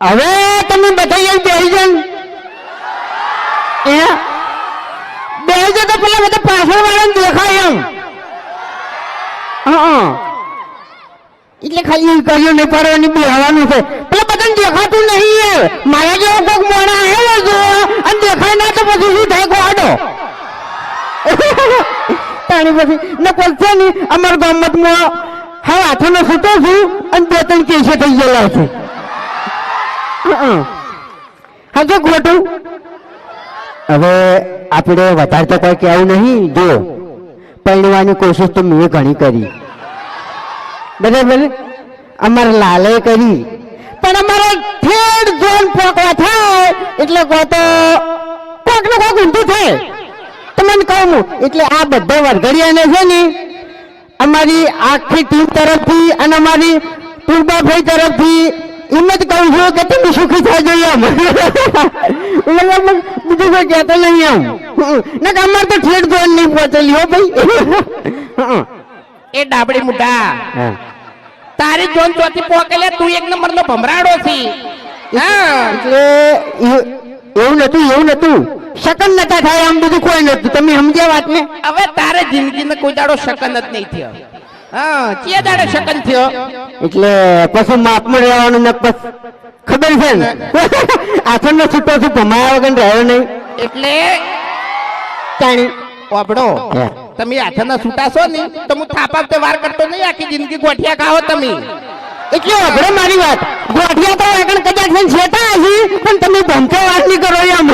હવે તમે બધા બેસી જાઓ બેસી જાઓ તો પેલા બધા પાછળ વાળાને દેખાય એમ. હા. એટલે ખાલી એ કર્યું, નહીં ને બેહવાનું છે. પેલા બધાને દેખાતું નહીં મારા જેવો કોઈક મોણા આવેલો જો અને દેખાય ના તો પછી શું થાય ગોડો? તાણી પછી ને પછી ને અમારા ગામમાં હા, હાથોનો સૂતો છું અને બે ત્રણ કેસે થઈ ગયેલા છે. હા જો ખોટું હવે આપણે વધારે તો કોઈ કહેવું નહીં, જો. પરણવાની કોશિશ તો મેં ઘણી કરી. બરાબર? અમારે લાલે કરી. પણ અમારે ઠેડ જોન પોકવા થાય, એટલે કહો તો કોક ને કોક ઊંધું થાય. તમને કહું એટલે આ બધા વરઘડિયાને છે ને, અમારી આખી ટીમ તરફથી અને અમારી ટુરબાભાઈ તરફથી જ કહું છું કે તમે સુખી થાય જોઈએ એમ એટલે બીજું કોઈ કહેતો નહીં એમ ના અમારે તો ઠેર જોન નહીં પહોંચેલી હો ભાઈ. એ ડાબડી મુઢા. તારી જોન ચોથી પોકેલે તું એક નંબર નો ભમરાડો છી. હા. એટલે એવું નતું એવું નતું શકન નતા થાય આમ બધું કોઈ નતું તમે સમજ્યા વાત ને? હવે તારે જિંદગીમાં કોઈ દાડો શકન જ નહીં થયો. હા કે દાડે શકન થયો. એટલે પછી માપમાં રહેવાનું ને બસ ખબર છે ને? આથણનો છૂટો છું ભમાયા વગર રહ્યો નહીં. એટલે તાણી. હે. તમે હાથના છૂટાશો ને તો હું થાપા તે વાર કરતો નહીં આખી જિંદગી ગોઠિયા ખાઓ તમે. એટલે અભડે મારી વાત. ગોઠિયા તો આગળ કદાચ મને છેટા આવી પણ તમે ભમતો વાત નહીં કરો એમ.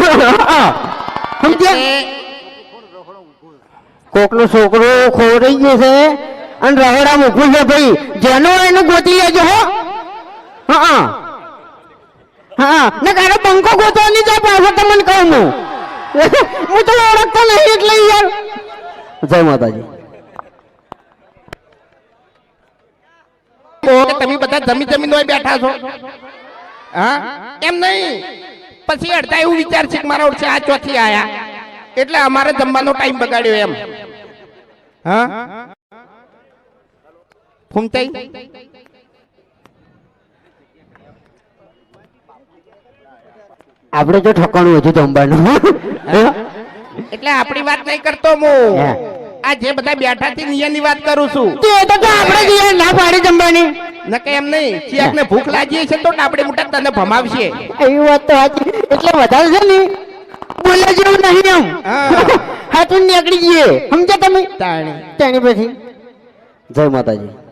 કોકનો છોકરો ખોરાઈ ગયો છે અને રહોડા મૂકવું છે ભાઈ. જેનો એનું ગોતી લેજો હો. હા હા. ને કારો પંખો ગોતવા નહીં જાય પાછો તમને કહું હું. હું તો ઓળખતો નહીં એટલે યાર. જય માતાજી. તમે બધા જમી જમીન હોય બેઠા છો. હા? એમ નહીં. પછી અડધા એવું વિચાર છે કે મારા ઓળખે આ ચોથી આયા. એટલે અમારે જમવાનો ટાઈમ બગાડ્યો એમ. હા? ફૂમતાઈ? આપણે જો ઠકાણું હતું જમવાનું. એટલે આપણી વાત નહીં કરતો હું. આ જે બધા બેઠા છે નિયમની વાત કરું છું. તો એ તો તો આપણે જ ના પાડી જમવાની? નકે એમ નહીં. ચિયાકને ભૂખ લાગી છે તો આપણે મોટા તને ભમાવશે. એવી વાત તો એટલે વધારે છે ને બોલે જેવું નહીં એમ. હા. હાથું નીકળી જઈએ. સમજ્યા તમે? તાણી. તાણી પછી. જય માતાજી.